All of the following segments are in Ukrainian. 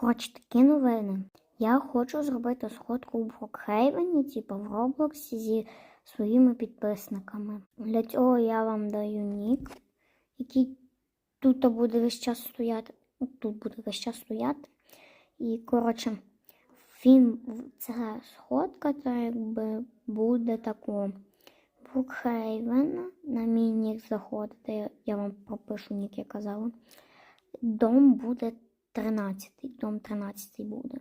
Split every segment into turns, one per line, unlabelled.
Коротше, такі новини. Я хочу зробити сходку у Брокхейвені, типу в Роблоксі зі своїми підписниками. Для цього я вам даю нік, який тут буде весь час стояти. Тут буде весь час стояти. І, коротше, він, ця сходка, то якби буде тако. Брукхейвен, на мій нік заходите, я вам пропишу нік, я казала. Дом буде 13. Дом 13 буде.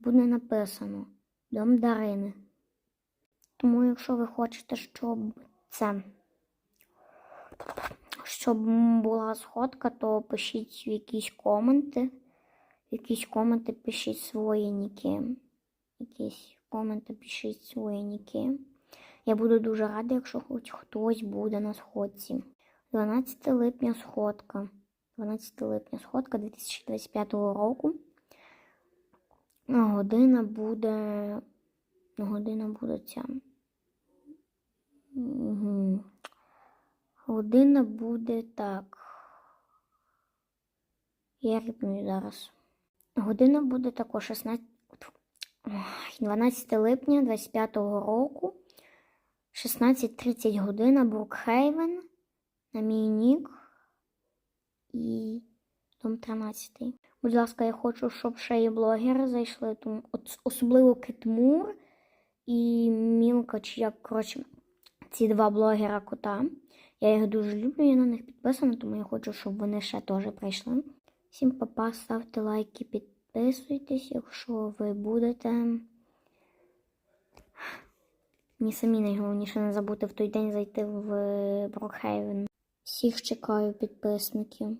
Буде написано Дом Дарини. Тому, якщо ви хочете, щоб це щоб була сходка, то пишіть якісь коменти. Якісь коменти пишіть свої ніки. Якісь коменти пишіть свої ніки. Я буду дуже рада, якщо хоч хтось буде на сходці. 12 липня сходка. 12 липня сходка 2025 року. Година буде. Година буде ця. Година буде так. Я рівную зараз. Година буде також 16. 12 липня 25 року. 16.30 година Брукхейвен на мій нік і дом 13. Будь ласка, я хочу, щоб ще і блогери зайшли. Тому, особливо Китмур і Мілка, чи як, коротше, ці два блогера кота. Я їх дуже люблю, я на них підписана, тому я хочу, щоб вони ще теж прийшли. Всім папа, ставте лайки, підписуйтесь, якщо ви будете. Мені самі найголовніше не забути в той день зайти в Брокхейвен. Всіх чекаю підписників.